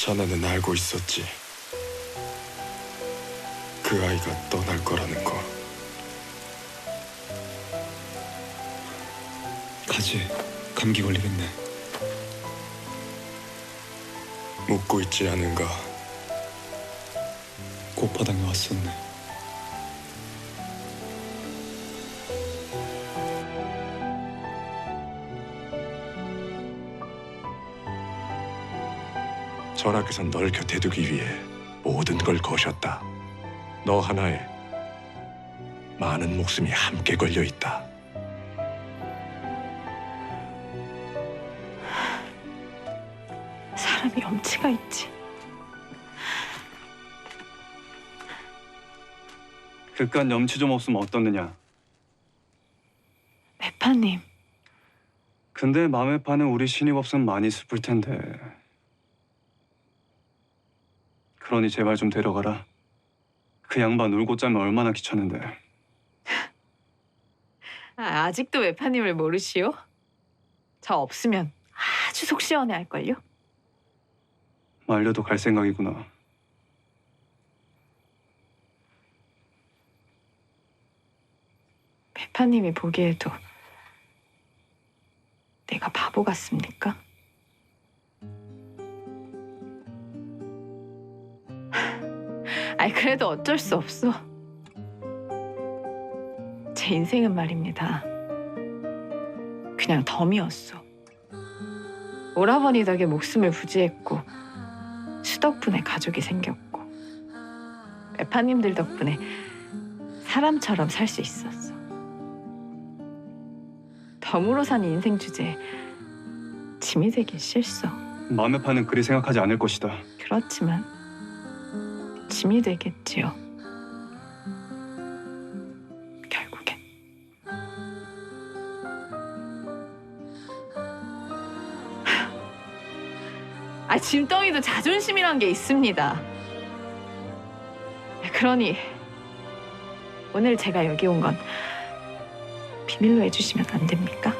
자네는 알고 있었지. 그 아이가 떠날 거라는 거. 가지. 감기 걸리겠네. 묻고 있지 않은가? 꽃바닥에 왔었네. 전하께서 널 곁에 두기 위해 모든 걸 거셨다. 너 하나에 많은 목숨이 함께 걸려 있다. 사람이 염치가 있지. 그깟 염치 좀 없으면 어떻느냐. 매파님, 근데 맘에 파는 우리 신입 없으면 많이 슬플 텐데. 그러니 제발 좀 데려가라. 그 양반 울고 짜면 얼마나 귀찮은데. 아, 아직도 매파님을 모르시오? 저 없으면 아주 속 시원해 할걸요? 말려도 갈 생각이구나. 매파님이 보기에도 내가 바보 같습니까? 아이 그래도 어쩔 수 없어. 제 인생은 말입니다. 그냥 덤이었어. 오라버니 덕에 목숨을 부지했고 수 덕분에 가족이 생겼고 매파님들 덕분에 사람처럼 살 수 있었어. 덤으로 산 인생 주제에 짐이 되긴 싫소. 맘에 파는 그리 생각하지 않을 것이다. 그렇지만 짐이 되겠지요. 결국엔. 아, 짐덩이도 자존심이란 게 있습니다. 그러니 오늘 제가 여기 온 건 비밀로 해주시면 안 됩니까?